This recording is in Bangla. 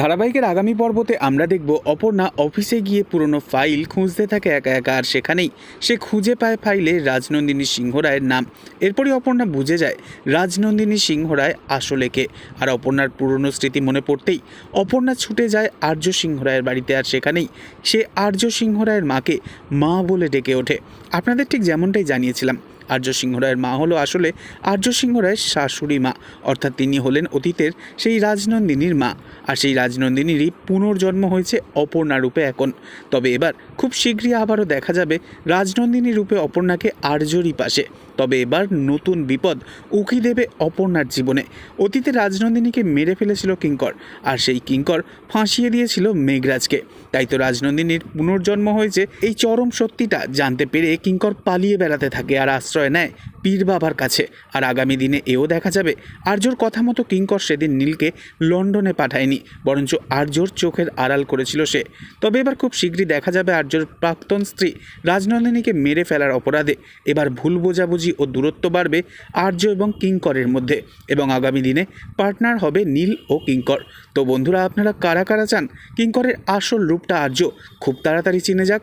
ধারাবাহিকের আগামী পর্বতে আমরা দেখব অপর্ণা অফিসে গিয়ে পুরনো ফাইল খুঁজতে থাকে একা একা আর সেখানেই সে খুঁজে পায় ফাইলে রাজনন্দিনী সিংহ রায়ের নাম। এরপরই অপর্ণা বুঝে যায় রাজনন্দিনী সিংহ রায় আসলে কে। আর অপর্ণার পুরনো স্মৃতি মনে পড়তেই অপর্ণা ছুটে যায় আর্য সিংহ রায়ের বাড়িতে আর সেখানেই সে আর্য সিংহ রায়ের মাকে মা বলে ডেকে ওঠে। আপনাদের ঠিক যেমনটাই জানিয়েছিলাম আর্য সিংহ রায়ের মা হলো আসলে আর্য সিংহ রায়ের শাশুড়ি মা। অর্থাৎ তিনি হলেন অতীতের সেই রাজনন্দিনীর মা। আর সেই রাজনন্দিনীরই পুনর্জন্ম হয়েছে অপর্ণা রূপে এখন। তবে এবার খুব শীঘ্রই আবারও দেখা যাবে রাজনন্দিনী রূপে অপর্ণাকে আর্যরই পাশে। তবে এবার নতুন বিপদ উকি দেবে অপর্ণার জীবনে। অতীতে রাজনন্দিনীকে মেরে ফেলেছিল কিঙ্কর, আর সেই কিঙ্কর ফাঁসিয়ে দিয়েছিল মেঘরাজকে। তাই তো রাজনন্দিনীর পুনর্জন্ম হয়েছে। এই চরম সত্যিটা জানতে পেরে কিঙ্কর পালিয়ে বেড়াতে থাকে আর আশ্রয় নেয় পীর বাবার কাছে। আর আগামী দিনে এও দেখা যাবে আর্যর কথা মতো কিঙ্কর সেদিন নীলকে লন্ডনে পাঠায়নি, বরঞ্চ আর্যর চোখের আড়াল করেছিল সে। তবে এবার খুব শীঘ্রই দেখা যাবে আর্যর প্রাক্তন স্ত্রী। রাজনন্দিনীকে মেরে ফেলার অপরাধে এবার ভুল বোঝাবুঝি ও দূরত্ব বাড়বে আর্য এবং কিঙ্করের মধ্যে। এবং আগামী দিনে পার্টনার হবে নীল ও কিঙ্কর। তো বন্ধুরা, আপনারা কারা কারা চান? কিঙ্করের আসল রূপটা আর্য খুব তাড়াতাড়ি চিনে যাক।